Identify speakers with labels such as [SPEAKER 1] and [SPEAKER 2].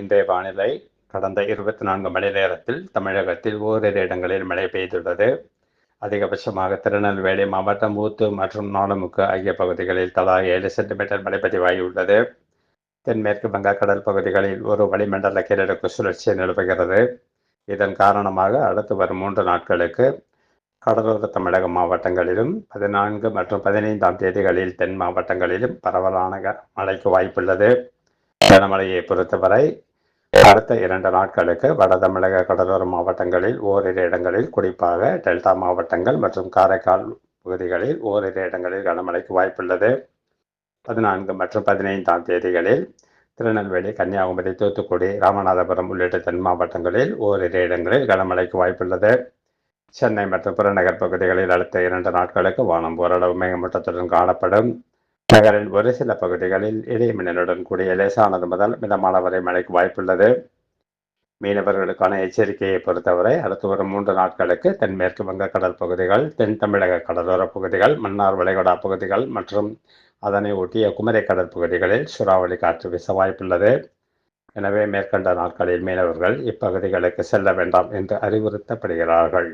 [SPEAKER 1] இன்றைய வானிலை கடந்த இருபத்தி நான்கு மணி நேரத்தில் தமிழகத்தில் ஓரிரு இடங்களில் மழை பெய்துள்ளது அதிகபட்சமாக திருநெல்வேலி மாவட்டம் ஊத்து மற்றும் நாலுமுக்கு ஆகிய பகுதிகளில் தலா ஏழு சென்டிமீட்டர் மழை பதிவாகியுள்ளது தென்மேற்கு வங்கக்கடல் பகுதிகளில் ஒரு வளிமண்டல கீழடுக்கு சுழற்சி நிலவுகிறது இதன் காரணமாக அடுத்து வரும் மூன்று நாட்களுக்கு கடலோர தமிழக மாவட்டங்களிலும் பதினான்கு மற்றும் பதினைந்தாம் தேதிகளில் தென் மாவட்டங்களிலும் பரவலான மழைக்கு வாய்ப்புள்ளது கனமழையை பொறுத்தவரை அடுத்த இரண்டு நாட்களுக்கு வட தமிழக கடலோர மாவட்டங்களில் ஓரிரு இடங்களில் குறிப்பாக டெல்டா மாவட்டங்கள் மற்றும் காரைக்கால் பகுதிகளில் ஓரிரு இடங்களில் கனமழைக்கு வாய்ப்புள்ளது பதினான்கு மற்றும் பதினைந்தாம் தேதிகளில் திருநெல்வேலி கன்னியாகுமரி தூத்துக்குடி ராமநாதபுரம் உள்ளிட்ட தென் மாவட்டங்களில் ஓரிரு இடங்களில் கனமழைக்கு வாய்ப்புள்ளது சென்னை மற்றும் புறநகர் பகுதிகளில் அடுத்த இரண்டு நாட்களுக்கு வானம் ஓரளவு மேகமூட்டத்துடன் காணப்படும் நகரில் ஒரு சில பகுதிகளில் இடி மின்னலுடன் கூடிய லேசானது முதல் மிதமான வரை மழைக்கு வாய்ப்புள்ளது மீனவர்களுக்கான எச்சரிக்கையை பொறுத்தவரை அடுத்து ஒரு மூன்று நாட்களுக்கு தென்மேற்கு வங்க கடல் பகுதிகள் தென் தமிழக கடலோர பகுதிகள் மன்னார் வளைகுடா பகுதிகள் மற்றும் அதனை ஒட்டிய குமரி கடல் பகுதிகளில் சூறாவளி காற்று வீச வாய்ப்புள்ளது எனவே மேற்கண்ட நாட்களில் மீனவர்கள் இப்பகுதிகளுக்கு செல்ல வேண்டாம் என்று அறிவுறுத்தப்படுகிறார்கள்